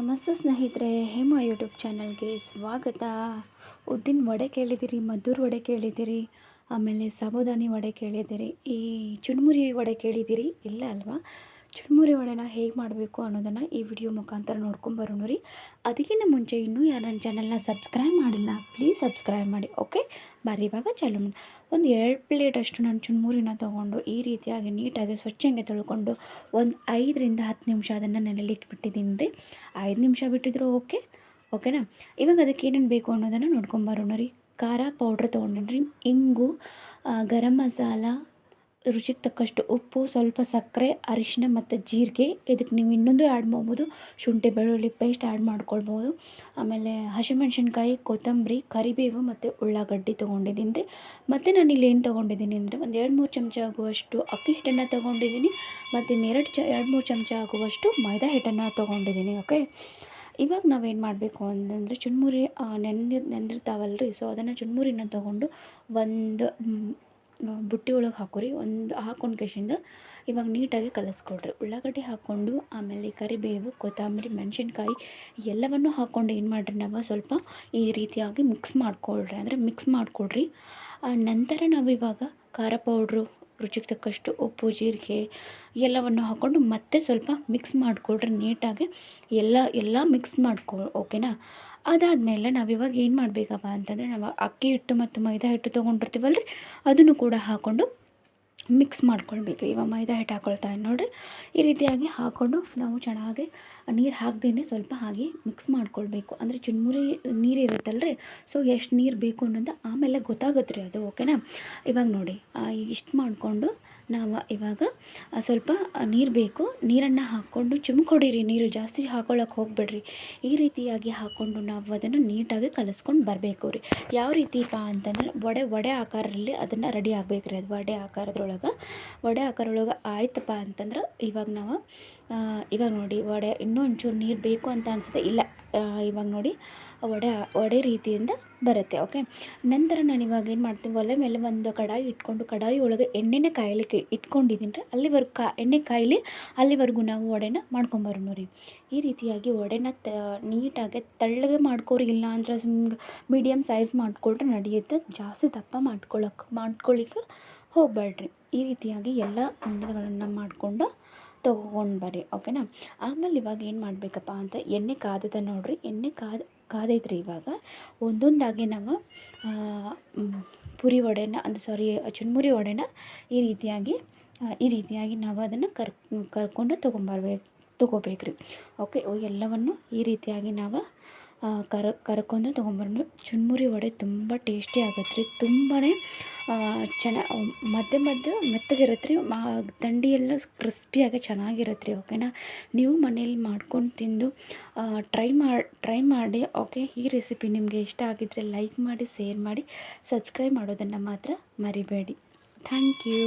ನಮಸ್ತೆ ಸ್ನೇಹಿತರೆ, ಹೇಮ ಯೂಟ್ಯೂಬ್ ಚಾನಲ್ಗೆ ಸ್ವಾಗತ. ಉದ್ದಿನ ವಡೆ ಕೇಳಿದ್ದೀರಿ ಮದ್ದೂರು ವಡೆ ಕೇಳಿದ್ದೀರಿ ಆಮೇಲೆ ಸಾಬುದಾನಿ ವಡೆ ಕೇಳಿದ್ದೀರಿ ಈ ಚುಣ್ಮುರಿ ವಡೆ ಕೇಳಿದ್ದೀರಿ ಇಲ್ಲ ಅಲ್ವಾ? ಚುರುಮುರಿ ವಡೆನ ಹೇಗೆ ಮಾಡಬೇಕು ಅನ್ನೋದನ್ನು ಈ ವಿಡಿಯೋ ಮುಖಾಂತರ ನೋಡ್ಕೊಂಬರೋಣ ರೀ. ಅದಕ್ಕಿಂತ ಮುಂಚೆ ಇನ್ನೂ ಯಾರು ನನ್ನ ಚಾನಲ್ನ ಸಬ್ಸ್ಕ್ರೈಬ್ ಮಾಡಿಲ್ಲ, ಪ್ಲೀಸ್ ಸಬ್ಸ್ಕ್ರೈಬ್ ಮಾಡಿ, ಓಕೆ? ಬರ್ರಿ ಇವಾಗ ಚಾಲು ಒಂದು ಎರಡು ಪ್ಲೇಟಷ್ಟು ನಾನು ಚುರುಮುರಿನ ತೊಗೊಂಡು ಈ ರೀತಿಯಾಗಿ ನೀಟಾಗಿ ಸ್ವಚ್ಛಂಗೆ ತೊಳ್ಕೊಂಡು ಒಂದು ಐದರಿಂದ ಹತ್ತು ನಿಮಿಷ ಅದನ್ನು ನೆನೆಲಿಕ್ಕೆ ಬಿಟ್ಟಿದ್ದೀನಿ ರೀ. ಐದು ನಿಮಿಷ ಬಿಟ್ಟಿದ್ರು ಓಕೆ? ಓಕೆನಾ? ಇವಾಗ ಅದಕ್ಕೆ ಏನೇನು ಬೇಕು ಅನ್ನೋದನ್ನು ನೋಡ್ಕೊಂಬರೋಣ ರೀ. ಖಾರ ಪೌಡ್ರ್ ತೊಗೊಂಡಿನಿ ರೀ. ಇಂಗು ಗರಂ ಮಸಾಲ ರುಚಿಗೆ ತಕ್ಕಷ್ಟು ಉಪ್ಪು, ಸ್ವಲ್ಪ ಸಕ್ಕರೆ ಅರಿಶಿನ ಮತ್ತು ಜೀರಿಗೆ. ಇದಕ್ಕೆ ನೀವು ಇನ್ನೊಂದು ಆ್ಯಡ್ ಮಾಡ್ಬೋದು. ಶುಂಠಿ, ಬೆಳ್ಳುಳ್ಳಿ ಪೇಸ್ಟ್ ಆ್ಯಡ್ ಮಾಡ್ಕೊಳ್ಬೋದು. ಆಮೇಲೆ ಹಸಿಮೆಣ್ಸಿನ್ಕಾಯಿ, ಕೊತ್ತಂಬರಿ, ಕರಿಬೇವು ಮತ್ತು ಉಳ್ಳಾಗಡ್ಡಿ ತೊಗೊಂಡಿದ್ದೀನಿ ರೀ ಮತ್ತು ನಾನು ಇಲ್ಲಿ ಏನು ತೊಗೊಂಡಿದ್ದೀನಿ ಅಂದರೆ ಒಂದು ಎರಡು ಮೂರು ಚಮಚ ಆಗುವಷ್ಟು ಅಕ್ಕಿ ಹಿಟ್ಟನ್ನು ತೊಗೊಂಡಿದ್ದೀನಿ ಮತ್ತು ಇನ್ನೆರಡು ಚ, ಎರಡು ಮೂರು ಚಮಚ ಆಗುವಷ್ಟು ಮೈದಾ ಹಿಟ್ಟನ್ನು ತೊಗೊಂಡಿದ್ದೀನಿ ಓಕೆ ಇವಾಗ ನಾವೇನು ಮಾಡಬೇಕು ಅಂತಂದರೆ ಚುನ್ಮುರಿ ನೆಂದಿ ನೆಂದಿರ್ತಾವಲ್ಲ ರೀ ಸೊ ಅದನ್ನು ಚುನ್ಮುರಿನ ತೊಗೊಂಡು ಒಂದು ಬುಟ್ಟಿ ಒಳಗೆ ಹಾಕೋರಿ, ಒಂದು ಹಾಕೊಂಡು ಕೇಶಿಂದ ಇವಾಗ ನೀಟಾಗಿ ಕಲಸ್ಕೊಡ್ರಿ ಉಳ್ಳಾಗಡ್ಡಿ ಹಾಕ್ಕೊಂಡು, ಆಮೇಲೆ ಕರಿಬೇವು, ಕೊತ್ತಂಬರಿ, ಮೆಣಸಿನ್ಕಾಯಿ ಎಲ್ಲವನ್ನು ಹಾಕ್ಕೊಂಡು ಏನು ಮಾಡಿರಿ ನಾವು ಸ್ವಲ್ಪ ಈ ರೀತಿಯಾಗಿ ಮಿಕ್ಸ್ ಮಾಡ್ಕೊಳ್ರಿ. ಅಂದರೆ ಮಿಕ್ಸ್ ಮಾಡಿಕೊಡ್ರಿ ನಂತರ ನಾವು ಇವಾಗ ಖಾರ ಪೌಡ್ರು ರುಚಿಗೆ ತಕ್ಕಷ್ಟು ಉಪ್ಪು, ಜೀರಿಗೆ ಎಲ್ಲವನ್ನು ಹಾಕ್ಕೊಂಡು ಮತ್ತೆ ಸ್ವಲ್ಪ ಮಿಕ್ಸ್ ಮಾಡಿಕೊಡ್ರಿ ನೀಟಾಗಿ. ಎಲ್ಲ ಎಲ್ಲ ಮಿಕ್ಸ್ ಮಾಡ್ಕೊ ಓಕೆನಾ ಅದಾದಮೇಲೆ ನಾವು ಇವಾಗ ಏನು ಮಾಡಬೇಕಪ್ಪ ಅಂತಂದರೆ ನಾವು ಅಕ್ಕಿ ಹಿಟ್ಟು ಮತ್ತು ಮೈದಾ ಹಿಟ್ಟು ತೊಗೊಂಡಿರ್ತೀವಲ್ರಿ, ಅದನ್ನು ಕೂಡ ಹಾಕ್ಕೊಂಡು ಮಿಕ್ಸ್ ಮಾಡ್ಕೊಳ್ಬೇಕು. ಇವಾಗ ಮೈದಾ ಹಿಟ್ಟು ಹಾಕ್ಕೊಳ್ತಾ ನೋಡಿರಿ ಈ ರೀತಿಯಾಗಿ ಹಾಕ್ಕೊಂಡು ನಾವು ಚೆನ್ನಾಗಿ ನೀರು ಹಾಕ್ದೇ ಸ್ವಲ್ಪ ಹಾಗೆ ಮಿಕ್ಸ್ ಮಾಡ್ಕೊಳ್ಬೇಕು. ಅಂದರೆ ಚುರುಮುರಿ ನೀರು ಇರುತ್ತಲ್ಲ ರೀ ಸೊ ಎಷ್ಟು ನೀರು ಬೇಕು ಅನ್ನೋದು ಆಮೇಲೆ ಗೊತ್ತಾಗುತ್ತೆ ರೀ ಅದು ಓಕೆನಾ ಇವಾಗ ನೋಡಿ ಇಷ್ಟು ಮಾಡಿಕೊಂಡು ನಾವು ಇವಾಗ ಸ್ವಲ್ಪ ನೀರು ಬೇಕು. ನೀರನ್ನು ಹಾಕ್ಕೊಂಡು ಚುಮ್ಕೊಡಿರಿ, ನೀರು ಜಾಸ್ತಿ ಹಾಕೊಳ್ಳೋಕೆ ಹೋಗಬೇಡ್ರಿ. ಈ ರೀತಿಯಾಗಿ ಹಾಕ್ಕೊಂಡು ನಾವು ಅದನ್ನು ನೀಟಾಗಿ ಕಲಿಸ್ಕೊಂಡು ಬರಬೇಕು ರೀ. ಯಾವ ರೀತಿಪ್ಪ ಅಂತಂದ್ರೆ, ವಡೆ ವಡೆ ಆಕಾರದಲ್ಲಿ ಅದನ್ನು ರೆಡಿ ಆಗಬೇಕು ರೀ ಅದು ವಡೆ ಆಕಾರದೊಳಗೆ ವಡೆ ಆಕಾರದೊಳಗೆ ಆಯ್ತಪ್ಪ ಅಂತಂದ್ರೆ ಇವಾಗ ನಾವು ಇವಾಗ ನೋಡಿ ವಡೆ ಇನ್ನೂ ಒಂಚೂರು ನೀರು ಬೇಕು ಅಂತ ಅನಿಸುತ್ತೆ. ಇಲ್ಲ ಇವಾಗ ನೋಡಿ ವಡೆ ವಡೆ ರೀತಿಯಿಂದ ಬರುತ್ತೆ ಓಕೆ ನಂತರ ನಾನು ಇವಾಗ ಏನು ಮಾಡ್ತೀನಿ, ಒಲೆ ಮೇಲೆ ಒಂದು ಕಡಾಯಿ ಇಟ್ಕೊಂಡು, ಕಡಾಯಿ ಒಳಗೆ ಎಣ್ಣೆನೇ ಕಾಯಲಿಕ್ಕೆ ಇಟ್ಕೊಂಡಿದ್ದೀನಿ ರೀ ಅಲ್ಲಿವರೆಗೂ ಕಾ, ಎಣ್ಣೆ ಕಾಯಲಿ ಅಲ್ಲಿವರೆಗೂ ನಾವು ವಡೆನ ಮಾಡ್ಕೊಂಬರೋಣ ರೀ ಈ ರೀತಿಯಾಗಿ ವಡೆನ ತ, ನೀಟಾಗಿ ತೆಳ್ಳಗೆ ಮಾಡ್ಕೋರಿ, ಇಲ್ಲ ಅಂದ್ರೆ ಸುಮ್ಗೆ ಮೀಡಿಯಮ್ ಸೈಜ್ ಮಾಡಿಕೊಂಡ್ರೆ ನಡೆಯುತ್ತೆ. ಜಾಸ್ತಿ ದಪ್ಪ ಮಾಡ್ಕೊಳಕ್ಕೆ ಮಾಡ್ಕೊಳ್ಳಿಕ್ಕೆ ಹೋಗಬೇಡ್ರಿ ಈ ರೀತಿಯಾಗಿ ಎಲ್ಲ ಉಂಡೆಗಳನ್ನು ಮಾಡಿಕೊಂಡು ತೊಗೊಂಡು ಬರ್ರಿ ಓಕೆನಾ ಆಮೇಲೆ ಇವಾಗ ಏನು ಮಾಡಬೇಕಪ್ಪ ಅಂತ ಎಣ್ಣೆ ಕಾದದ ನೋಡಿರಿ, ಎಣ್ಣೆ ಕಾದ, ಕಾದೈತ್ರಿ ಇವಾಗ. ಒಂದೊಂದಾಗಿ ನಾವು ಪುರಿ ವಡೆನ ಅಂದರೆ ಸಾರಿ ಚುನ್ಮುರಿ ವಡೆನ ಈ ರೀತಿಯಾಗಿ ಈ ರೀತಿಯಾಗಿ ನಾವು ಅದನ್ನು ಕರ್, ಕರ್ಕೊಂಡು ತೊಗೊಂಬರ್ಬೇಕು ತೊಗೋಬೇಕ್ರಿ ಓಕೆ ಎಲ್ಲವನ್ನು ಈ ರೀತಿಯಾಗಿ ನಾವು ಕರ, ಕರ್ಕೊಂಡು ತೊಗೊಂಬರೋಣ ಚುನ್ಮುರಿ ವಡೆ ತುಂಬ ಟೇಸ್ಟಿ ಆಗುತ್ತೆ ರೀ. ತುಂಬಾ ಚೆನ್ನ ಮಧ್ಯ ಮಧ್ಯ ಮೆತ್ತಗಿರತ್ತೆ ರೀ. ಮಾ ದಂಡಿ ಕ್ರಿಸ್ಪಿಯಾಗಿ ಚೆನ್ನಾಗಿರತ್ತೆ ರೀ ಓಕೆನಾ ನೀವು ಮನೇಲಿ ಮಾಡ್ಕೊಂಡು ತಿಂದು ಟ್ರೈ ಮಾಡಿ ಟ್ರೈ ಮಾಡಿ ಓಕೆ ಈ ರೆಸಿಪಿ ನಿಮಗೆ ಇಷ್ಟ ಆಗಿದ್ದರೆ ಲೈಕ್ ಮಾಡಿ ಶೇರ್ ಮಾಡಿ ಸಬ್ಸ್ಕ್ರೈಬ್ ಮಾಡೋದನ್ನು ಮಾತ್ರ ಮರಿಬೇಡಿ. Thank you